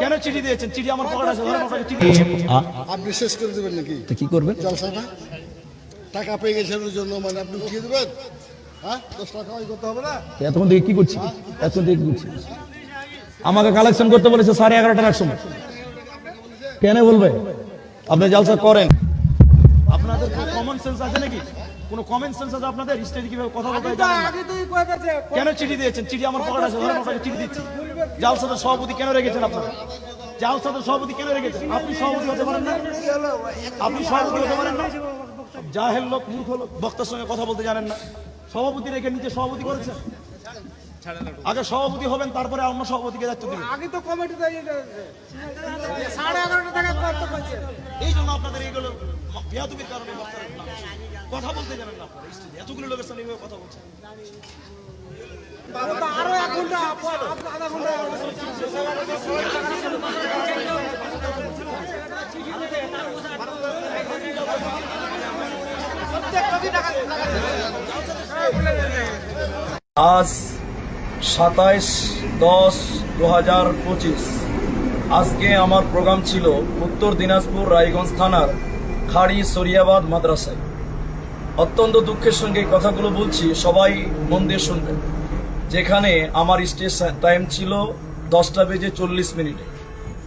কেন চিঠি দিয়েছেন? চিঠি আমার পকেটে আছে ধরেন আপনাকে চিঠি আপনি শেষ করে দেবেন নাকি? তো কি করবেন? জলসাটা টাকা পেয়ে গেছেন ওর জন্য মানে আপনি উঠিয়ে দেবেন? হ্যাঁ? দশ টাকা কামাই করতে হবে না? এতক্ষণ থেকে কি করছি? এতক্ষণ থেকে কি করছি? আমাকে কালেকশন করতে বলেছে সাড়ে এগারোটার এক সময়। কেন বলবে? আপনি জালসা করেন। আপনাদের কমন সেন্স আছে নাকি? কোনো কমন সেন্স আছে আপনাদের? স্টেজে কীভাবে কথা বলতে? কেন চিঠি দিয়েছেন? চিঠি আমার পকেটে আছে আপনাকে চিঠি দিচ্ছি। জালসাদের সভাপতি কেন রেখেছেন আপনারা? জালসাদের সভাপতি কেন রেখেছেন? আপনি সভাপতি হতে পারেন না। আপনি সভাপতি হতে পারেন না। জাহেল লোক মূর্খ লোক বক্তার সঙ্গে কথা বলতে জানেন না। সভাপতি রেখে নিচে সভাপতি করেছেন? আগে সভাপতি হবেন তারপরে অন্য সভাপতিকে দায়িত্ব দিবেন। আগে তো কমিটি করতে পারছে এই জন্য আপনাদের এইগুলো বেয়াদবির কারণে কথা বলতে জানেন না আপনারা স্টেজে এতগুলো লোকের সামনে এইভাবে কথা বলছেন। আরও এক ঘণ্টা আধা ঘণ্টা আজ সাতাইশ দশ দু হাজার পঁচিশ। আজকে আমার প্রোগ্রাম ছিল উত্তর দিনাজপুর রায়গঞ্জ থানার খাড়ি সরিয়াবাদ মাদ্রাসায়। অত্যন্ত দুঃখের সঙ্গে কথাগুলো বলছি, সবাই মন দিয়ে শুনবেন। যেখানে আমার স্টেজ টাইম ছিল দশটা বেজে চল্লিশ মিনিটে।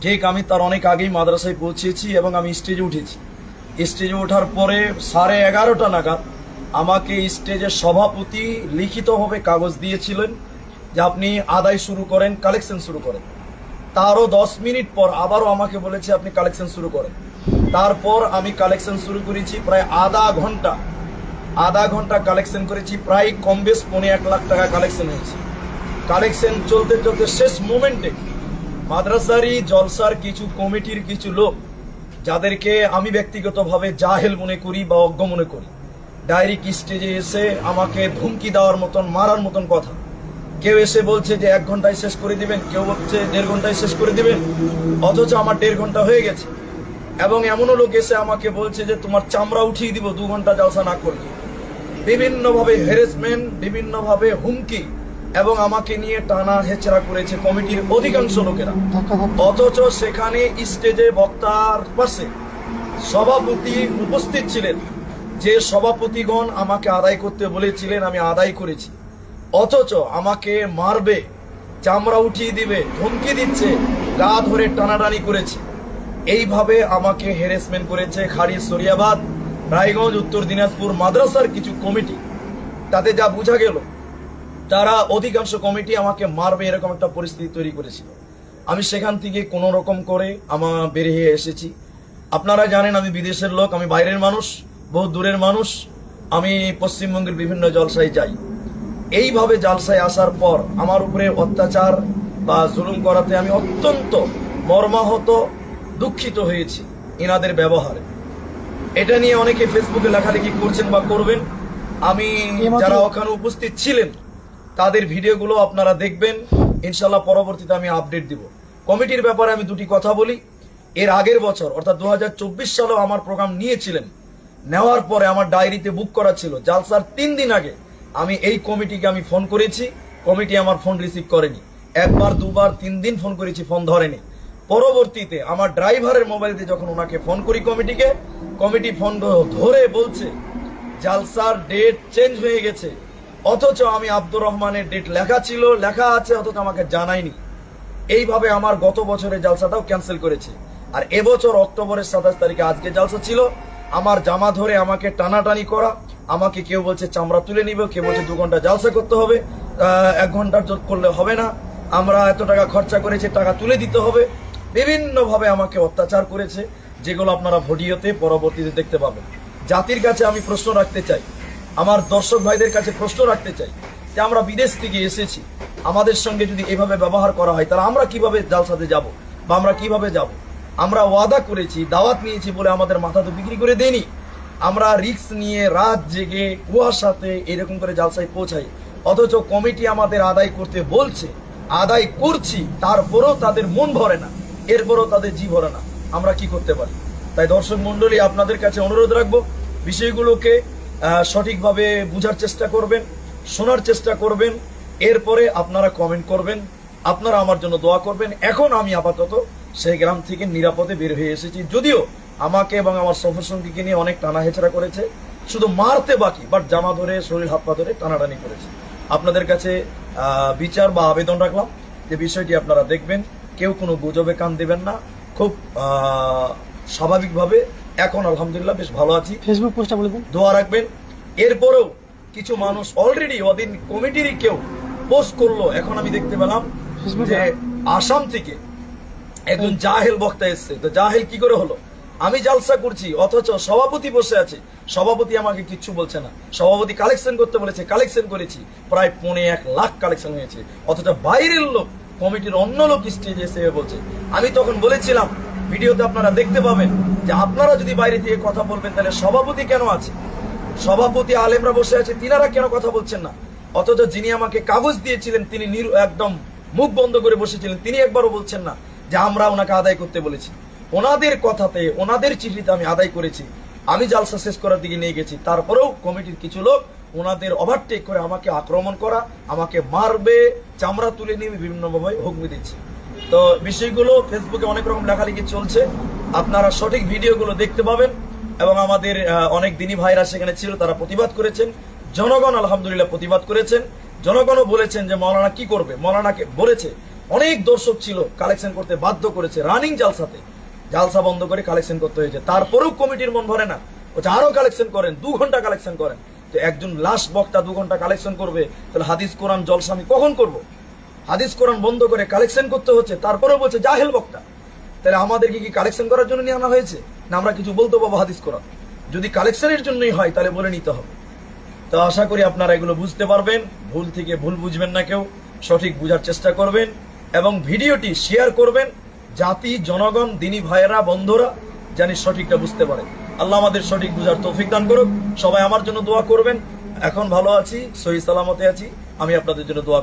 ঠিক আমি তার অনেক আগেই মাদ্রাসায় পৌঁছেছি এবং আমি স্টেজে উঠেছি। স্টেজে ওঠার পরে সাড়ে এগারোটা নাগাদ আমাকে স্টেজের সভাপতি লিখিতভাবে কাগজ দিয়েছিলেন যে আপনি আদায় শুরু করেন কালেকশন শুরু করেন। তারও দশ মিনিট পর আবারও আমাকে বলেছে, আপনি কালেকশন শুরু করেন। তারপর আমি কালেকশন শুরু করেছি প্রায় আধা ঘণ্টা। আধা ঘণ্টা কালেকশন করেছি, প্রায় কম বেশ পৌনে এক লাখ টাকা কালেকশন হয়েছে। কালেকশন চলতে চলতে শেষ মোমেন্টে মাদ্রাসারি জলসার কিছু কমিটির কিছু লোক যাদেরকে আমি ব্যক্তিগতভাবে জাহেল মনে করি বা অজ্ঞ মনে করি ডাইরেক্ট স্টেজে এসে আমাকে ধুমকি দেওয়ার মতন, মারার মতন কথা। কেউ এসে বলছে যে এক ঘন্টায় শেষ করে দিবেন, কেউ বলছে দেড় ঘন্টায় শেষ করে দিবেন, অথচ আমার দেড় ঘণ্টা হয়ে গেছে। এবং এমনও লোক এসে আমাকে বলছে যে তোমার চামড়া উঠিয়ে দিব, দু ঘণ্টা জলসা না করলে। বিভিন্নভাবে হ্যারাসমেন্ট বিভিন্নভাবে হুমকি এবং আমাকে নিয়ে টানা হেচড়া করেছে কমিটির অধিকাংশ লোকেরা। অথচ সেখানে স্টেজে বক্তার পাশে সভাপতি উপস্থিত ছিলেন। যে সভাপতিগণ আমাকে আদায় করতে বলেছিলেন, আমি আদায় করেছি। অথচ আমাকে মারবে, চামড়া উঠিয়ে দিবে, ধমকি দিচ্ছে, গা ধরে টানাটানি করেছে। এইভাবে আমাকে হ্যারাসমেন্ট করেছে খাড়ি সরিয়াবাদ রায়গঞ্জ, উত্তর দিনাজপুর মাদ্রাসার কিছু কমিটি, তাতে যা বোঝা গেল, তারা অধিকাংশ কমিটি আমাকে মারবে এরকম একটা পরিস্থিতি তৈরি করেছিল। আমি সেখান থেকে কোনো রকম করে আমার বেরিয়ে এসেছি। আপনারা জানেন আমি বিদেশের লোক, আমি বাইরের মানুষ, বহু দূরের মানুষ, আমি পশ্চিমবঙ্গের বিভিন্ন জলসায় যাই। এইভাবে জালসায় আসার পর আমার উপরে অত্যাচার বা জুলুম করাতে আমি অত্যন্ত মর্মাহত, দুঃখিত হয়েছি ইনাদের ব্যবহারে। এটা নিয়ে অনেকে ফেসবুকে লেখালেখি করছেন বা করবেন। আমি যারা ওখানে উপস্থিত ছিলেন তাদের ভিডিওগুলো আপনারা দেখবেন। ইনশাল্লাহ পরবর্তীতে আমি আপডেট দিব। কমিটির ব্যাপারে আমি দুটি কথা বলি। এর আগের বছর অর্থাৎ দু হাজার সালেও আমার প্রোগ্রাম নিয়েছিলেন। নেওয়ার পরে আমার ডায়েরিতে বুক করা ছিল। জালসার তিন দিন আগে আমি এই কমিটিকে আমি ফোন করেছি। কমিটি আমার ফোন রিসিভ করেনি। একবার দুবার তিন দিন ফোন করেছি ফোন ধরেনি। পরবর্তীতে আমার ড্রাইভারের মোবাইল দিয়ে যখন ওনাকে ফোন করি কমিটিকে কমিটি ফোন ধরে বলছে, জালসার ডেট চেঞ্জ হয়ে গেছে। অথচ আমি আব্দুর রহমানের ডেট লেখা ছিল, লেখা আছে, অথচ আমাকে জানায়নি। এইভাবে আমার গত বছরের জালসাটাও ক্যান্সেল করেছে। আর এবছর অক্টোবরের সাতাশ তারিখে আজকে জালসা ছিল। আমার জামা ধরে আমাকে টানাটানি করা, আমাকে কেউ বলছে চামড়া তুলে নিবে, কেউ বলছে দু ঘণ্টা জালসা করতে হবে এক ঘণ্টার জোর করলে হবে না। আমরা এত টাকা খরচা করেছি, টাকা তুলে দিতে হবে। বিভিন্নভাবে আমাকে অত্যাচার করেছে। যেগুলো আপনারা ভিডিওতে পরবর্তীতে দেখতে পাবেন। জাতির কাছে আমি প্রশ্ন রাখতে চাই, আমার দর্শক ভাইদের কাছে প্রশ্ন রাখতে চাই যে আমরা বিদেশ থেকে এসেছি, আমাদের সঙ্গে যদি এভাবে ব্যবহার করা হয়, তাহলে আমরা কীভাবে জালসাতে যাব বা আমরা কীভাবে যাব? আমরা ওয়াদা করেছি, দাওয়াত নিয়েছি বলে আমাদের মাথা তো বিক্রি করে দেনি আমরা রিক্স নিয়ে রাত জেগে কুয়াশাতে এরকম করে জালসায় পৌঁছাই। অথচ কমিটি আমাদের আদায় করতে বলছে, আদায় করছি, তারপরেও তাদের মন ভরে না, এরপরও তাদের জি ভরে না। আমরা কি করতে পারি? তাই দর্শক মন্ডলী আপনাদের কাছে অনুরোধ রাখব, বিষয়গুলোকে সঠিকভাবে বোঝার চেষ্টা করবেন, শোনার চেষ্টা করবেন, এরপরে আপনারা কমেন্ট করবেন, আপনারা আমার জন্য দোয়া করবেন। এখন আমি আপাতত সেই গ্রাম থেকে নিরাপদে বের হয়ে এসেছি। যদিও আমাকে এবং আমার সফর সঙ্গীকে নিয়ে অনেক টানা হেচড়া করেছে, শুধু মারতে বাকি বাট জামা ধরে, শরীর, হাত পা ধরে টানাটানি করেছে। আপনাদের কাছে বিচার বা আবেদন রাখলাম। যে বিষয়টি আপনারা দেখবেন, কেউ কোনো গুজবে কান দেবেন না। খুব স্বাভাবিকভাবে এখন আলহামদুলিল্লাহ বেশ ভালো আছি। ফেসবুক পোস্টটা বলে দিন। দোয়া রাখবেন। এরপরেও কিছু মানুষ অলরেডি ওদিন কমিটিরই কেউ পোস্ট করল। এখন আমি দেখতে পেলাম যে আসাম থেকে একজন জাহেল বক্তা এসছে। তো জাহেল কি করে হলো? আমি জালসা করছি অথচ সভাপতি বসে আছে। সভাপতি আমাকে কিচ্ছু বলছে না। সভাপতি কালেকশন করতে বলেছে কালেকশন করেছি। প্রায় পৌনে এক লাখ কালেকশন হয়েছে। অথচ বাইরের লোক কমিটির অন্য লোক স্টেজে এসে বলছে। আমি তখন বলেছিলাম, ভিডিওতে আপনারা দেখতে পাবেন যে আপনারা যদি বাইরে থেকে কথা বলবেন, তাহলে সভাপতি কেন আছে? সভাপতি আলেমরা বসে আছে, তিনারা কেন কথা বলছেন না? অথচ যিনি আমাকে কাগজ দিয়েছিলেন, তিনি একদম মুখ বন্ধ করে বসেছিলেন, তিনি একবারও বলছেন না যে আমরা ওনাকে আদায় করতে বলেছি। ওনাদের কথাতে, ওনাদের চিঠিতে আমি আদায় করেছি। আমি জালসা শেষ করার দিকে নিয়ে গেছি। তারপরেও কমিটির কিছু লোক ওনাদের ওভারটেক করে আমাকে আক্রমণ করা, আমাকে মারবে, চামড়া তুলে নিয়ে বিভিন্নভাবে হুকমি দিচ্ছে। তো বিষয়গুলো ফেসবুকে অনেক রকম লেখালেখি চলছে। আপনারা সঠিক ভিডিওগুলো দেখতে পাবেন এবং আমাদের অনেক দিনী ভাইরা সেখানে ছিল, তারা প্রতিবাদ করেছেন। জনগণ আলহামদুলিল্লাহ প্রতিবাদ করেছেন। জনগণও বলেছেন যে মৌলানা কি করবে? মৌলানাকে বলেছে, অনেক দর্শক ছিল কালেকশন করতে বাধ্য করেছে রানিং জালসাতে। জালসা বন্ধ করে কালেকশন করতে হয়েছে। তারপরেও কমিটির মন ভরে না। আরও কালেকশন করেন, দু ঘণ্টা কালেকশন করেন। তো একজন লাস্ট বক্তা দু ঘণ্টা কালেকশন করবে, তাহলে হাদিস কোরআন জলসা আমি কখন করব? হাদিস কোরআন বন্ধ করে কালেকশন করতে হচ্ছে, তারপরেও বলছে জাহেল বক্তা। তাহলে আমাদেরকে কি কালেকশন করার জন্য নিয়ে আনা হয়েছে? না আমরা কিছু বলতে পাবো হাদিস কোরআন? যদি কালেকশনের জন্যই হয়, তাহলে বলে নিতে হবে। তো আশা করি আপনারা এগুলো বুঝতে পারবেন, ভুল থেকে ভুল বুঝবেন না কেউ, সঠিক বুঝার চেষ্টা করবেন, এবং ভিডিওটি শেয়ার করবেন, জাতি, জনগণ, দিনী ভাইয়েরা, বন্ধুরা জানি সঠিকটা বুঝতে পারে। আল্লাহ আমাদের সঠিক বুঝার তৌফিক দান করুক। সবাই আমার জন্য দোয়া করবেন। এখন ভালো আছি, সহি সালামতে আছি। আমি আপনাদের জন্য দোয়া